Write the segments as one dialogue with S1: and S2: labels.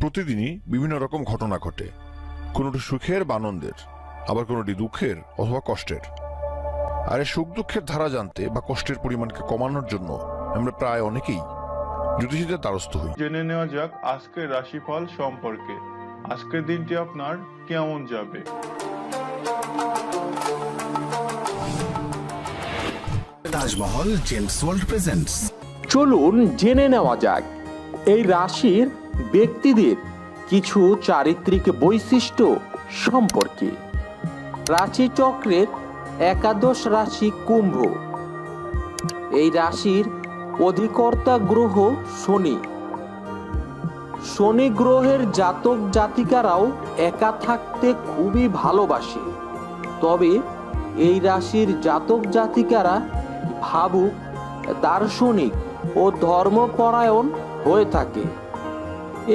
S1: প্রতিদিনই বিভিন্ন রকম ঘটনা ঘটে। কোনোটি সুখের বা আনন্দের আবার কোনোটি দুঃখের অথবা কষ্টের। আর এই সুখ দুঃখের ধারা জানতে বা কষ্টের পরিমাণকে কমানোর জন্য আমরা প্রায় অনেকেই জ্যোতিষীদের দ্বারস্থ হই।
S2: জেনে নেওয়া যাক আজকের রাশিফল সম্পর্কে। আজকের দিনটি আপনার কেমন যাবে?
S3: Tajmahal Gems World presents.
S4: চলুন জেনে নেওয়া যাক। এই রাশির ব্যক্তিদের কিছু চারিত্রিক বৈশিষ্ট্য সম্পর্কে। রাশিচক্রের একাদশ রাশি কুম্ভ। এই রাশির অধিকর্তা গ্রহ শনি। শনি গ্রহের জাতক জাতিকারাও একা থাকতে খুবই ভালোবাসে। তবে এই রাশির জাতক জাতিকারা ভাবুক, দার্শনিক ও ধর্মপরায়ণ হয়ে থাকে।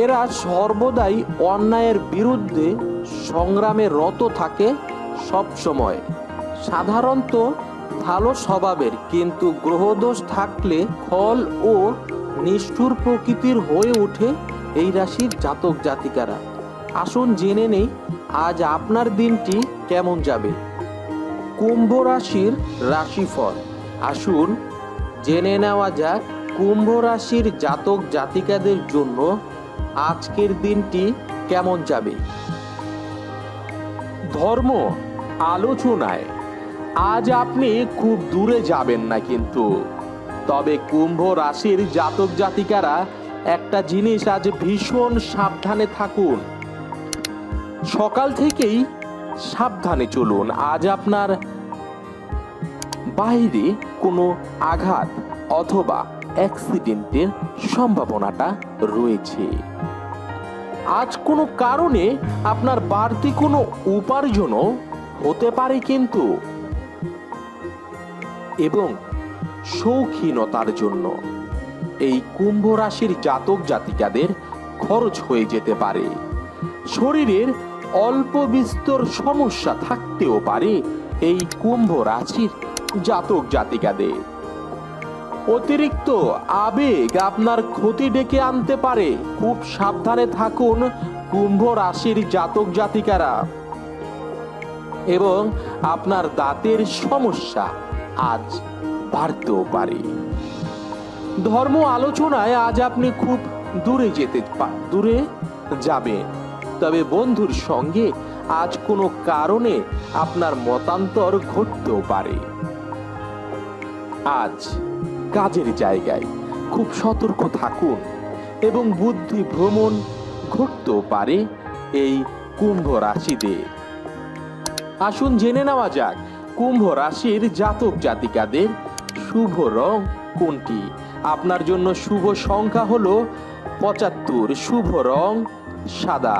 S4: এরা সর্বদাই অন্যায়ের বিরুদ্ধে সংগ্রামে রত থাকে সব সময় সাধারণত ভালো স্বভাবের, কিন্তু গ্রহদোষ থাকলে ফল ও নিষ্ঠুর প্রকৃতির হয়ে ওঠে এই রাশির জাতক জাতিকারা। আসুন জেনে নেই, আজ আপনার দিনটি কেমন যাবে? কুম্ভ রাশির রাশিফল। আসুন জেনে নেওয়া যাক, কুম্ভ রাশির জাতক জাতিকাদের জন্য আজকের দিনটি কেমন যাবে? ধর্ম আলোচনায়, আজ আপনি খুব দূরে যাবেন না কিন্তু। তবে কুম্ভ রাশির জাতক জাতিকারা একটা জিনিস আজ ভীষণ সাবধানে থাকুন। সকাল থেকেই সাবধানে চলুন, আজ আপনার বাইরে কোনো আঘাত অথবা অ্যাক্সিডেন্টের সম্ভাবনাটা রয়েছে। আজ কোনো কারণে আপনার বাড়তি কোনো উপার্জনও হতে পারে কিন্তু। এবং শৌখিনতার জন্য এই কুম্ভ রাশির জাতক জাতিকাদের খরচ হয়ে যেতে পারে। শরীরের অল্প বিস্তর সমস্যা থাকতেও পারে এই কুম্ভ রাশির জাতক জাতিকাদের। অতিরিক্ত আবেগ আপনার ক্ষতি ডেকে আনতে পারে। খুব সাবধানে থাকুন কুম্ভ রাশির জাতক জাতিকারা। এবং আপনার দাঁতের সমস্যা আজ বাড়তেও পারে। ধর্ম আলোচনায় আজ আপনি খুব দূরে যেতে দূরে যাবেন। তবে বন্ধুর সঙ্গে আজ কোনো কারণে আপনার মতান্তর ঘটতেও পারে। আজ কাজের জায়গায় খুব সতর্ক থাকুন এবং বুদ্ধি ভ্রমণ ঘটতেও পারে এই কুম্ভ রাশিদের আসুন জেনে নেওয়া যাক, কুম্ভ রাশির জাতক জাতিকাদের শুভ রং কোনটি? আপনার জন্য শুভ সংখ্যা হলো পঁচাত্তর, শুভ রং সাদা।